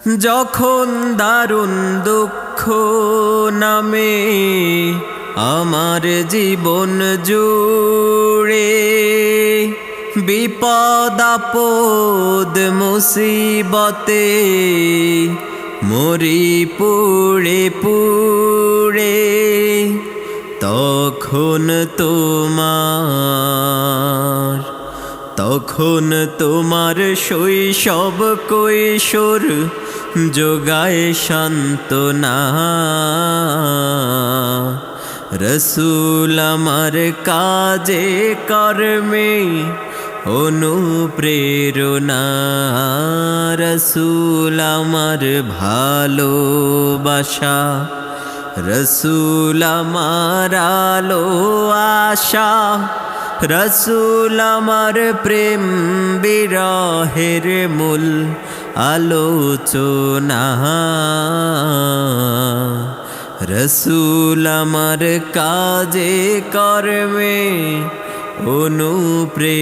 যখন দারুণ দুঃখ নামে আমার জীবন জুড়ে, বিপদ, আপদ, মুসিবতে মরি পুড়ে পুড়ে, তখন তোমার তখন তোমার শৈশব কৈশোর যোগায় শান্তনা রসুল আমার কাজে কর্মে অনুপ্রেরণা। রসুল আমার ভালোবাসা। রসুল আমার আলো আশা। রসুল আমার প্রেম বিরহের মূল আলোচনা। রসুল আমার কাজে কর্মে অনুপ্রেরণা।